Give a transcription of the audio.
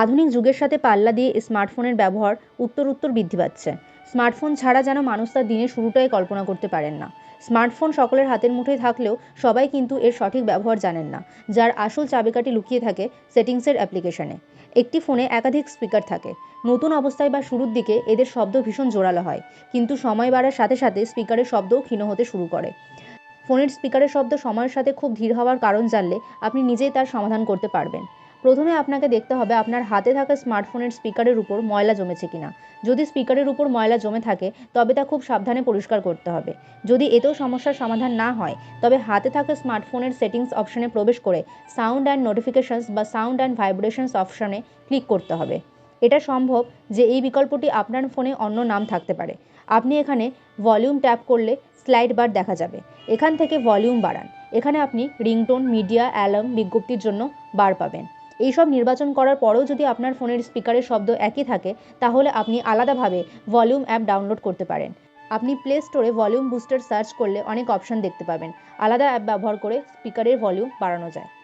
আধুনিক যুগের সাথে পাল্লা দিয়ে স্মার্টফোনের ব্যবহার উত্তর উত্তর বৃদ্ধি পাচ্ছে। স্মার্টফোন ছাড়া যেন মানুষ তার দিনের শুরুটাই কল্পনা করতে পারেন না। স্মার্টফোন সকলের হাতের মুঠোয় থাকলেও সবাই কিন্তু এর সঠিক ব্যবহার জানেন না, যার আসল চাবিকাঠি লুকিয়ে থাকে সেটিংসের অ্যাপ্লিকেশনে। একটি ফোনে একাধিক স্পিকার থাকে। নতুন অবস্থায় বা শুরুর দিকে এদের শব্দ ভীষণ জোরালো হয়, কিন্তু সময় বাড়ার সাথে সাথে স্পিকারের শব্দও ক্ষীণ হতে শুরু করে। ফোনের স্পিকারের শব্দ সময়ের সাথে খুব ধীর হওয়ার কারণ জানলে আপনি নিজেই তার সমাধান করতে পারবেন। প্রথমে আপনাকে দেখতে হবে আপনার হাতে থাকা স্মার্টফোনের স্পিকারের উপর ময়লা জমেছে কিনা। যদি স্পিকারের উপর ময়লা জমে থাকে, তবে তা খুব সাবধানে পরিষ্কার করতে হবে। যদি এতেও সমস্যার সমাধান না হয়, তবে হাতে থাকা স্মার্টফোনের সেটিংস অপশনে প্রবেশ করে সাউন্ড অ্যান্ড নোটিফিকেশনস বা সাউন্ড অ্যান্ড ভাইব্রেশনস অপশনে ক্লিক করতে হবে। এটা সম্ভব যে এই বিকল্পটি আপনার ফোনে অন্য নাম থাকতে পারে। আপনি এখানে ভলিউম ট্যাপ করলে স্লাইড বার দেখা যাবে। এখান থেকে ভলিউম বাড়ান। এখানে আপনি রিংটোন, মিডিয়া, অ্যালার্ম বিজ্ঞপ্তির জন্য বার পাবেন। এইসব নির্বাচন করার পরেও যদি আপনার ফোনের স্পিকারের শব্দ একই থাকে, তাহলে আপনি আলাদাভাবে ভলিউম অ্যাপ ডাউনলোড করতে পারেন। আপনি প্লে স্টোরে ভলিউম বুস্টার সার্চ করলে অনেক অপশন দেখতে পাবেন। আলাদা অ্যাপ ব্যবহার করে স্পিকারের ভলিউম বাড়ানো যায়।